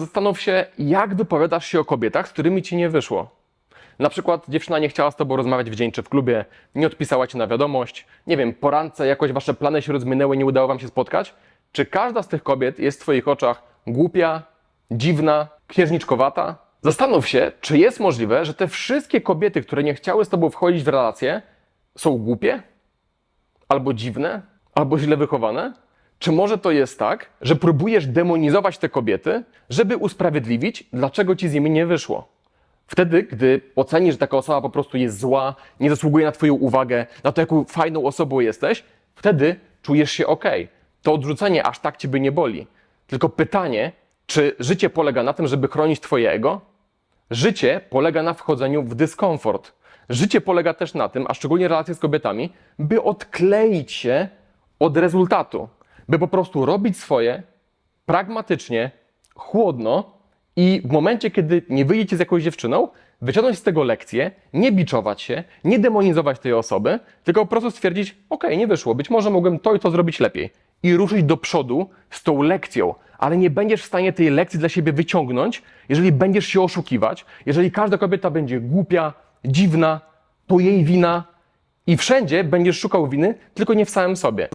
Zastanów się, jak wypowiadasz się o kobietach, z którymi ci nie wyszło. Na przykład dziewczyna nie chciała z tobą rozmawiać w dzień czy w klubie, nie odpisała ci na wiadomość, nie wiem, po randce jakoś wasze plany się rozminęły, nie udało wam się spotkać. Czy każda z tych kobiet jest w twoich oczach głupia, dziwna, księżniczkowata? Zastanów się, czy jest możliwe, że te wszystkie kobiety, które nie chciały z tobą wchodzić w relacje, są głupie? Albo dziwne? Albo źle wychowane? Czy może to jest tak, że próbujesz demonizować te kobiety, żeby usprawiedliwić, dlaczego ci z nimi nie wyszło? Wtedy, gdy ocenisz, że taka osoba po prostu jest zła, nie zasługuje na Twoją uwagę, na to, jaką fajną osobą jesteś, wtedy czujesz się ok. To odrzucenie aż tak Ciebie nie boli. Tylko pytanie, czy życie polega na tym, żeby chronić Twoje ego? Życie polega na wchodzeniu w dyskomfort. Życie polega też na tym, a szczególnie relacje z kobietami, by odkleić się od rezultatu, by po prostu robić swoje pragmatycznie, chłodno i w momencie, kiedy nie wyjdziecie z jakąś dziewczyną, wyciągnąć z tego lekcję, nie biczować się, nie demonizować tej osoby, tylko po prostu stwierdzić, ok, nie wyszło, być może mogłem to i to zrobić lepiej. I ruszyć do przodu z tą lekcją, ale nie będziesz w stanie tej lekcji dla siebie wyciągnąć, jeżeli będziesz się oszukiwać, jeżeli każda kobieta będzie głupia, dziwna, to jej wina i wszędzie będziesz szukał winy, tylko nie w samym sobie.